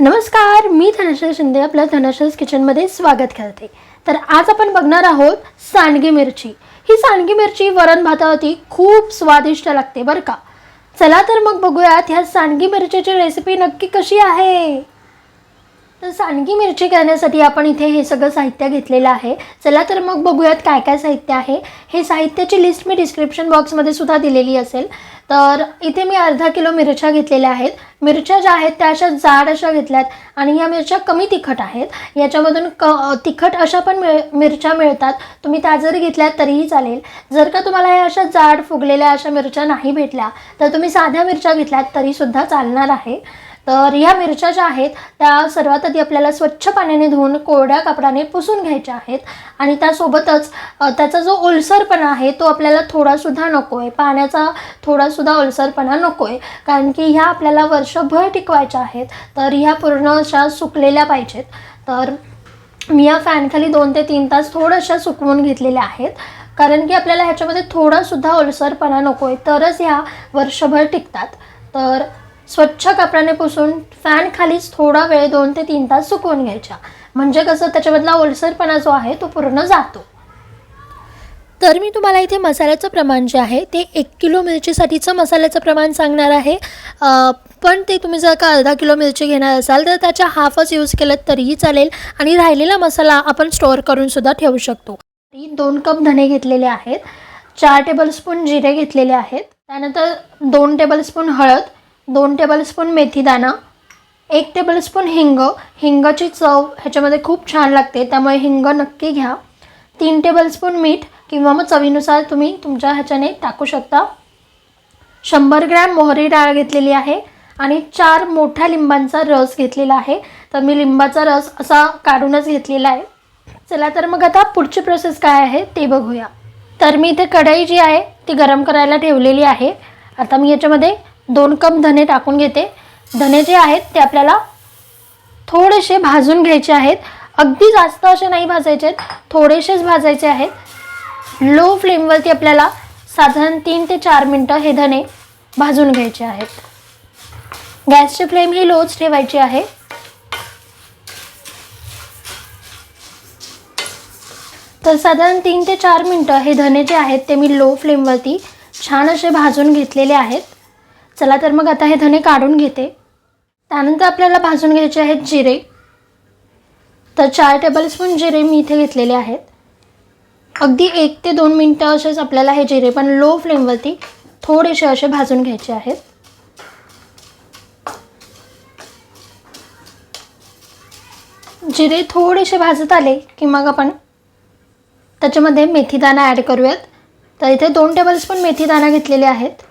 नमस्कार मी धनश्री शिंदे आपल्या धनश्रीज किचनमध्ये स्वागत करते. तर आज आपण बघणार आहोत सांडगी मिरची. ही सांडगी मिरची वरण भातावरती खूप स्वादिष्ट लागते बरं का? चला तर मग बघूयात ह्या सांडगी मिरचीची रेसिपी नक्की कशी आहे? तर सांडगी मिरची करण्यासाठी आपण इथे हे सगळं साहित्य घेतलेलं आहे. चला तर मग बघूयात काय काय साहित्य आहे. हे साहित्याची लिस्ट मी डिस्क्रिप्शन बॉक्समध्ये सुद्धा दिलेली असेल. तर इथे मी अर्धा किलो मिरच्या घेतलेल्या आहेत. मिरच्या ज्या आहेत त्या अशा जाड अशा घेतल्यात आणि ह्या मिरच्या कमी तिखट आहेत. याच्यामधून क तिखट अशा पण मिळ मिरच्या मिळतात. तुम्ही त्या जरी घेतल्यात तरीही चालेल. जर का तुम्हाला ह्या अशा जाड फुगलेल्या अशा मिरच्या नाही भेटल्या तर तुम्ही साध्या मिरच्या घेतल्यात तरीसुद्धा चालणार आहे. तर ह्या मिरच्या ज्या आहेत त्या सर्वात आधी आपल्याला स्वच्छ पाण्याने धुवून कोरड्या कापडाने पुसून घ्यायच्या आहेत. आणि त्यासोबतच त्याचा जो ओलसरपणा आहे तो आपल्याला थोडासुद्धा नको आहे पाण्याचा थोडासुद्धा ओलसरपणा नको आहे कारण की ह्या आपल्याला वर्षभर टिकवायच्या आहेत. तर ह्या पूर्ण अशा सुकलेल्या पाहिजेत. तर मी या फॅनखाली दोन ते तीन तास थोड्याशा सुकवून घेतलेल्या आहेत. कारण की आपल्याला ह्याच्यामध्ये थोडासुद्धा ओलसरपणा नको आहे तरच ह्या वर्षभर टिकतात. तर स्वच्छ कपड्याने पुसून फॅन खालीच थोडा वेळ दोन ते तीन तास सुकवून घ्यायच्या. म्हणजे कसं त्याच्यामधला ओलसरपणा जो आहे तो पूर्ण जातो. तर मी तुम्हाला इथे मसाल्याचं प्रमाण जे आहे ते एक किलो मिरचीसाठीचं मसाल्याचं प्रमाण सांगणार आहे. पण ते तुम्ही जर का अर्धा किलो मिरची घेणार असाल तर त्याच्या हाफच यूज केलं तरीही चालेल. आणि राहिलेला मसाला आपण स्टोअर करूनसुद्धा ठेवू शकतो. ती दोन कप धणे घेतलेले आहेत. चार टेबलस्पून जिरे घेतलेले आहेत. त्यानंतर दोन टेबलस्पून हळद. दोन टेबलस्पून मेथीदाणा एक टेबलस्पून हिंग. हिंगाची चव ह्याच्यामध्ये खूप छान लागते त्यामुळे हिंग नक्की घ्या. तीन टेबलस्पून मीठ किंवा मग चवीनुसार तुम्ही तुमच्या ह्याच्याने टाकू शकता. शंभर ग्रॅम मोहरी डाळ घेतलेली आहे आणि चार मोठ्या लिंबांचा रस घेतलेला आहे. तर मी लिंबाचा रस असा काढूनच घेतलेला आहे. चला तर मग आता पुढची प्रोसेस काय आहे ते बघूया. तर मी इथे कढई जी आहे ती गरम करायला ठेवलेली आहे. आता मी याच्यामध्ये दोन कप धने टाकून घेते. धने जे आहेत ते आपल्याला थोडेसे भाजून घ्यायचे आहेत. अगदी जास्त असे नाही भाजायचे आहेत. थोडेसेच भाजायचे आहेत. लो फ्लेमवरती आपल्याला साधारण तीन ते चार मिनटं हे धने भाजून घ्यायचे आहेत. गॅसची फ्लेम ही लोच ठेवायची आहे. तर साधारण तीन ते चार मिनटं हे धने जे आहेत ते मी लो फ्लेमवरती छान असे भाजून घेतलेले आहेत. चला तर मग आता हे धने काढून घेते. त्यानंतर आपल्याला भाजून घ्यायचे आहेत जिरे. तर चार टेबलस्पून जिरे मी इथे घेतलेले आहेत. अगदी एक ते दोन मिनटं असेच आपल्याला हे जिरे पण लो फ्लेमवरती थोडेसे असे भाजून घ्यायचे आहेत. जिरे थोडेसे भाजत आले की मग आपण त्याच्यामध्ये मेथीदाणा ॲड करूयात. तर इथे दोन टेबलस्पून मेथीदाणा घेतलेले आहेत.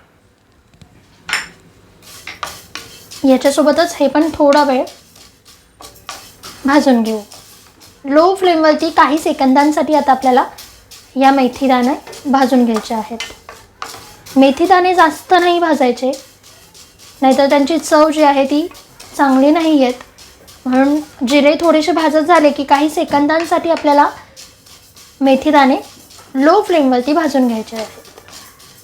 याच्यासोबतच हे पण थोडा वेळ भाजून घेऊ. लो फ्लेमवरती काही सेकंदांसाठी आता आपल्याला या मेथीदाणे भाजून घ्यायचे आहेत. मेथीदाणे जास्त नाही भाजायचे नाहीतर त्यांची चव जी आहे ती चांगली नाही येत. म्हणून जिरे थोडेसे भाजत झाले की काही सेकंदांसाठी आपल्याला मेथीदाणे लो फ्लेमवरती भाजून घ्यायचे आहेत.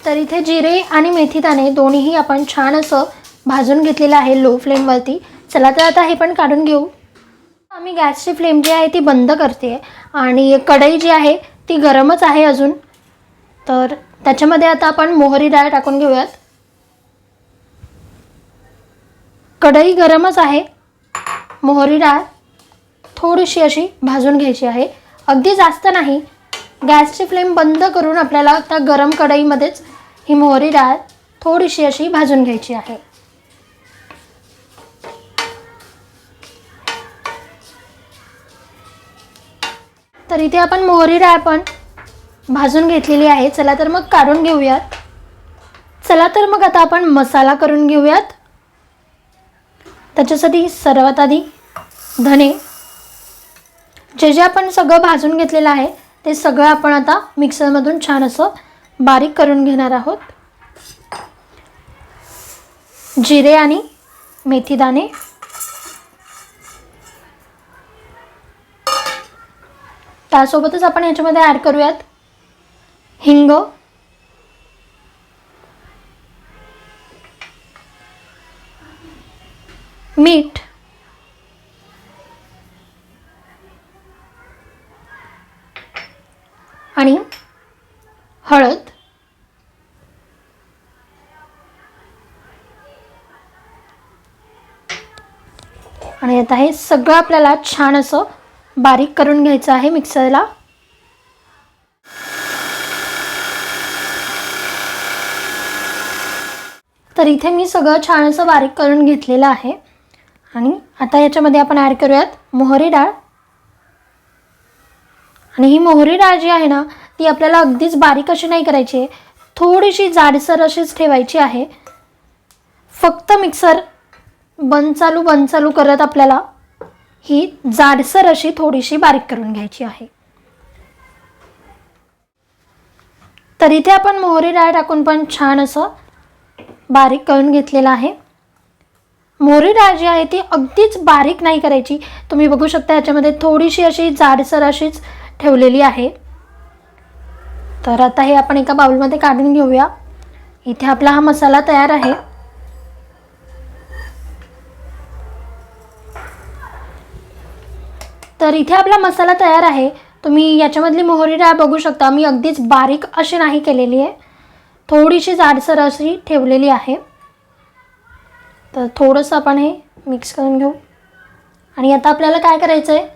तर इथे जिरे आणि मेथीदाणे दोन्हीही आपण छान असं भाजून घेतलेलं आहे लो फ्लेमवरती चला तर आता हे पण काढून घेऊ. आम्ही गॅसची फ्लेम जी आहे ती बंद करते आणि कढई जी आहे ती गरमच आहे अजून. तर त्याच्यामध्ये आता आपण मोहरी डाळ टाकून घेऊयात. कढई गरमच आहे. मोहरी डाळ थोडीशी अशी भाजून घ्यायची आहे. अगदी जास्त नाही. गॅसची फ्लेम बंद करून आपल्याला त्या गरम कढईमध्येच ही मोहरी डाळ थोडीशी अशी भाजून घ्यायची आहे. तर इथे आपण मोहरी डाळ पण भाजून घेतलेली आहे. चला तर मग काढून घेऊयात. चला तर मग आता आपण मसाला करून घेऊयात. त्याच्यासाठी सर्वात आधी धने. जे जे आपण सगळं भाजून घेतलेलं आहे ते सगळं आपण आता मिक्सरमधून छान असं बारीक करून घेणार आहोत. जिरे आणि मेथीदाणे. त्यासोबतच आपण याच्यामध्ये ॲड करूयात. हिंग. मीठ. आणि हळद. आणि आता हे सगळं आपल्याला छान असं बारीक करून घ्यायचं आहे मिक्सरला. तर इथे मी सगळं छान असं बारीक करून घेतलेलं आहे. आणि आता याच्यामध्ये आपण ॲड करूयात मोहरी डाळ. आणि ही मोहरी डाळ जी आहे ना ती आपल्याला अगदीच बारीक अशी नाही करायची आहे. थोडीशी जाडसर अशीच ठेवायची आहे. फक्त मिक्सर बंद चालू बंद चालू करत आपल्याला ही जाडसर अशी थोडीशी बारीक करून घ्यायची आहे. तर इथे आपण मोहरी डाळ टाकून पण छान असं बारीक करून घेतलेलं आहे. मोहरी डाळ जी आहे ती अगदीच बारीक नाही करायची. तुम्ही बघू शकता याच्यामध्ये थोडीशी अशी जाडसर अशीच ठेवलेली आहे. तर आता हे आपण एका बाउलमध्ये काढून घेऊया. इथे आपला हा मसाला तयार आहे. तर इथे आपला मसाला तयार आहे. तुम्ही याच्यामधली मोहरी डाळ बघू शकता. मी अगदीच बारीक अशी नाही केलेली आहे. थोडीशी जाडसर अशी ठेवलेली आहे. तर थोडंसं आपण हे मिक्स करून घेऊ. आणि आता आपल्याला काय करायचं आहे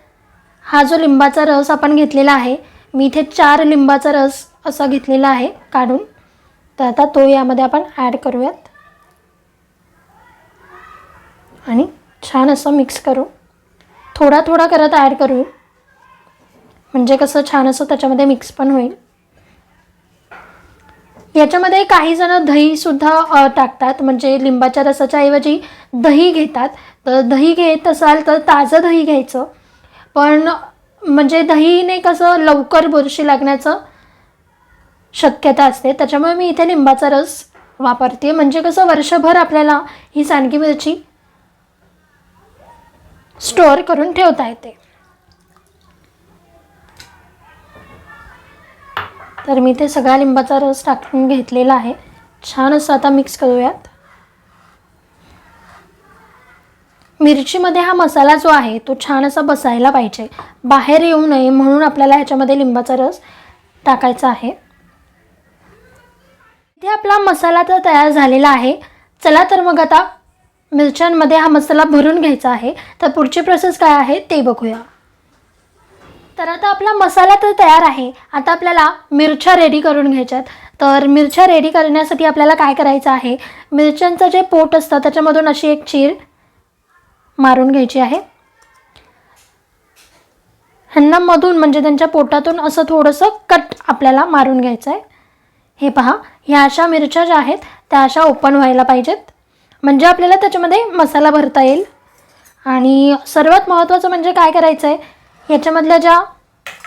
हा जो लिंबाचा रस आपण घेतलेला आहे मी इथे चार लिंबाचा रस असा घेतलेला आहे काढून. तर आता तो यामध्ये आपण ॲड करूयात. आणि छान असं मिक्स करू. थोडा थोडा करत ॲड करू. म्हणजे कसं छान असं त्याच्यामध्ये मिक्स पण होईल. याच्यामध्ये काही जण दहीसुद्धा टाकतात. म्हणजे लिंबाच्या रसाच्या ऐवजी दही घेतात. तर दही घेत असाल तर ताजं दही घ्यायचं. पण म्हणजे दहीने कसं लवकर बुरशी लागण्याचं शक्यता असते. त्याच्यामुळे मी इथे लिंबाचा रस वापरते. म्हणजे कसं वर्षभर आपल्याला ही सांडगी मिरची स्टोअर करून ठेवता येते. तर मी ते सगळा लिंबाचा रस टाकून घेतलेला आहे. छान असं आता मिक्स करूयात. मिरचीमध्ये हा मसाला जो आहे तो छान असा बसायला पाहिजे. बाहेर येऊ नये म्हणून आपल्याला ह्याच्यामध्ये लिंबाचा रस टाकायचा आहे. इथे आपला मसाला तर तयार झालेला आहे. चला तर मग आता मिरच्यांमध्ये हा मसाला भरून घ्यायचा आहे. तर पुढची प्रोसेस काय आहे ते बघूया. तर आता आपला मसाला तर तयार आहे. आता आपल्याला मिरच्या रेडी करून घ्यायच्यात. तर मिरच्या रेडी करण्यासाठी आपल्याला काय करायचं आहे? मिरच्यांचं जे पोट असतं त्याच्यामधून अशी एक चीर मारून घ्यायची आहे. ह्यांना मधून म्हणजे त्यांच्या पोटातून असं थोडंसं कट आपल्याला मारून घ्यायचं आहे हे पहा ह्या अशा मिरच्या ज्या आहेत त्या अशा ओपन व्हायला पाहिजेत. म्हणजे आपल्याला त्याच्यामध्ये मसाला भरता येईल. आणि सर्वात महत्त्वाचं म्हणजे काय करायचं आहे ह्याच्यामधल्या ज्या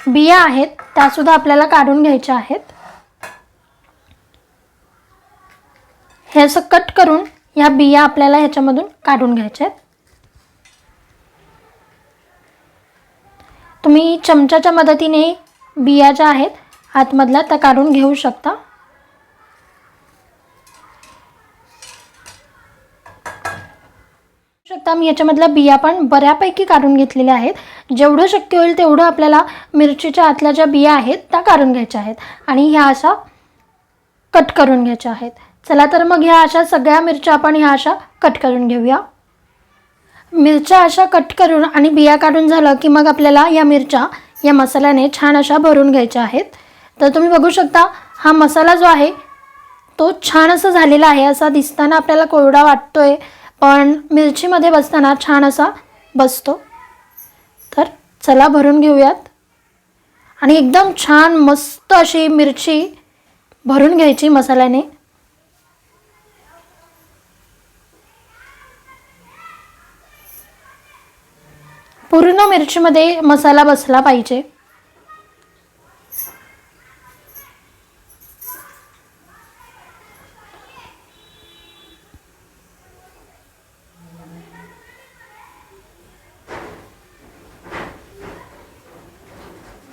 बिया आहेत त्यासुद्धा आपल्याला काढून घ्यायच्या आहेत. हे असं कट करून ह्या बिया आपल्याला ह्याच्यामधून काढून घ्यायच्या आहेत. तुम्ही चमच्याच्या मदतीने बिया ज्या आहेत आतमधल्या त्या काढून घेऊ शकता. शकता मी याच्यामधल्या बिया पण बऱ्यापैकी काढून घेतलेल्या आहेत. जेवढं शक्य होईल तेवढं आपल्याला मिरचीच्या आतल्या ज्या बिया आहेत त्या काढून घ्यायच्या आहेत. आणि ह्या अशा कट करून घ्यायच्या आहेत. चला तर मग ह्या अशा सगळ्या मिरच्या आपण ह्या अशा कट करून घेऊया. मिरच्या अशा कट करून आणि बिया काढून झालं की मग आपल्याला या मिरच्या या मसाल्याने छान अशा भरून घ्यायच्या आहेत. तर तुम्ही बघू शकता हा मसाला जो आहे तो छान असा झालेला आहे असा दिसताना आपल्याला कोरडा वाटतोय. पण मिरचीमध्ये बसताना छान असा बसतो. तर चला भरून घेऊयात. आणि एकदम छान मस्त अशी मिरची भरून घ्यायची मसाल्याने. पूर्ण मिरचीमध्ये मसाला बसला पाहिजे.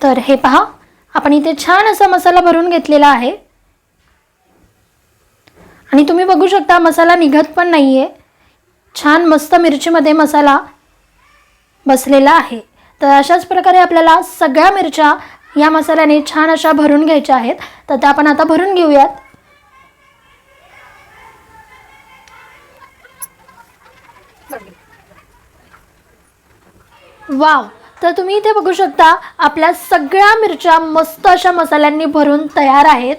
तर हे पहा आपण इथे छान असा मसाला भरून घेतलेला आहे. आणि तुम्ही बघू शकता मसाला निघत पण नाही आहे छान मस्त मिरचीमध्ये मसाला बसलेला आहे. तर अशाच प्रकारे आपल्याला सगळ्या मिरच्या या मसाल्याने छान अशा भरून घ्यायच्या आहेत. तर त्या आपण आता भरून घेऊयात. वाव! तर तुम्ही इथे बघू शकता आपल्या सगळ्या मिरच्या मस्त अशा मसाल्यांनी भरून तयार आहेत.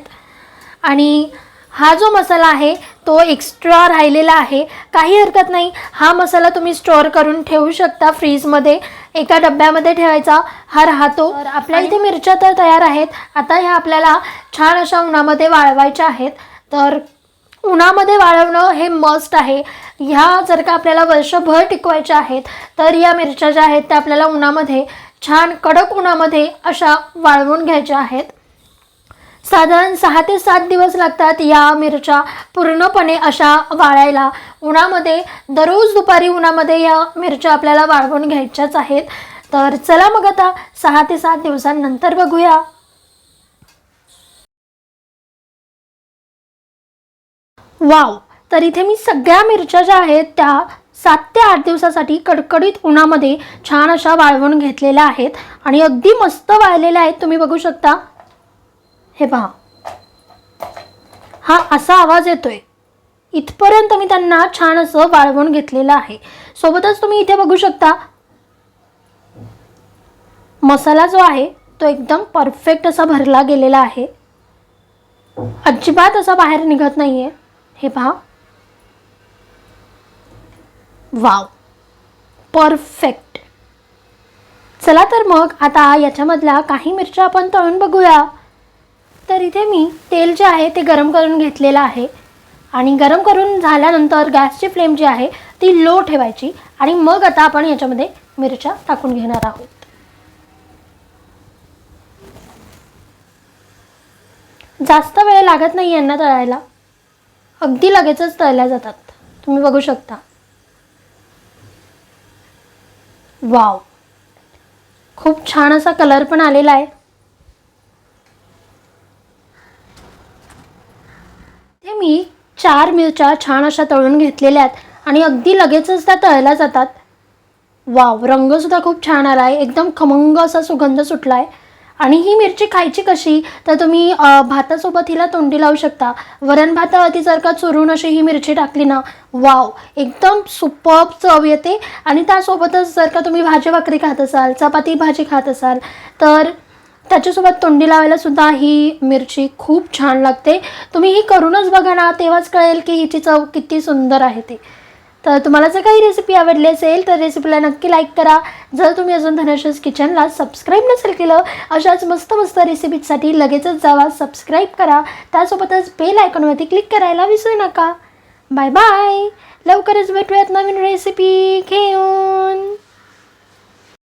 आणि हा जो मसाला आहे तो एक्स्ट्रा राहिलेला आहे. काही हरकत नाही हा मसाला तुम्ही स्टोअर करून ठेवू शकता फ्रीजमध्ये एका डब्यामध्ये ठेवायचा हा राहतो. तर आपल्या इथे मिरच्या तर तयार आहेत. आता ह्या आपल्याला छान अशा उन्हामध्ये वाळवायच्या आहेत. तर उन्हामध्ये वाळवणं हे मस्ट आहे. ह्या जर का आपल्याला वर्षभर टिकवायच्या आहेत तर या मिरच्या ज्या आहेत त्या आपल्याला उन्हामध्ये छान कडक उन्हामध्ये अशा वाळवून घ्यायच्या आहेत. साधारण सहा ते सात दिवस लागतात या मिरच्या पूर्णपणे अशा वाळायला. उन्हामध्ये दररोज दुपारी उन्हामध्ये या मिरच्या आपल्याला वाळवून घ्यायच्याच आहेत. तर चला मग आता सहा ते सात दिवसांनंतर बघूया. वाव. तर इथे मी सगळ्या मिरच्या ज्या आहेत त्या सात ते आठ दिवसासाठी कडकडीत उन्हामध्ये छान अशा वाळवून घेतलेल्या आहेत आणि अगदी मस्त वाळलेल्या आहेत. तुम्ही बघू शकता. हे पहा. हा असा आवाज येतोय. इथपर्यंत मी त्यांना छान असं वाळवून घेतलेलं आहे. सोबतच तुम्ही इथे बघू शकता. मसाला जो आहे तो एकदम परफेक्ट असा भरला गेलेला आहे. अजिबात असा बाहेर निघत नाही आहे हे पहा. वाव परफेक्ट चला तर मग आता याच्यामधल्या काही मिरच्या आपण तळून बघूया. तर इथे मी तेल जे आहे ते गरम करून घेतलेलं आहे. आणि गरम करून झाल्यानंतर गॅसची फ्लेम जी आहे ती लो ठेवायची. आणि मग आता आपण याच्यामध्ये मिरच्या टाकून घेणार आहोत. जास्त वेळ लागत नाही यांना तळायला. अगदी लगेचच तळल्या जातात. तुम्ही बघू शकता. वाव. खूप छान असा कलर पण आलेला आहे. ते मी चार मिरच्या छान अशा तळून घेतलेल्या आहेत आणि अगदी लगेचच त्या तळल्या जातात. वाव. रंगसुद्धा खूप छान आला आहे एकदम खमंग असा सुगंध सुटला आहे आणि ही मिरची खायची कशी? तर तुम्ही भातासोबत हिला तोंडी लावू शकता. वरण भातावरती जर का चुरून अशी ही मिरची टाकली ना वाव! एकदम सुपर्ब चव येते. आणि त्यासोबतच जर का तुम्ही भाजी भाकरी खात असाल चपाती भाजी खात असाल तर त्याच्यासोबत तोंडी लावायला सुद्धा ही मिरची खूप छान लागते. तुम्ही ही करूनच बघा ना तेव्हाच कळेल की हिची चव किती सुंदर आहे ते. तर तुम्हाला जर काही रेसिपी आवडली असेल तर रेसिपीला नक्की लाईक करा. जर तुम्ही अजून धनशस किचनला सबस्क्राईब नसेल केलं अशाच मस्त मस्त रेसिपीसाठी लगेचच जावा सबस्क्राईब करा. त्यासोबतच बेल आयकॉनवरती क्लिक करायला विसरू नका. बाय बाय लवकरच भेटूयात नवीन रेसिपी घेऊन.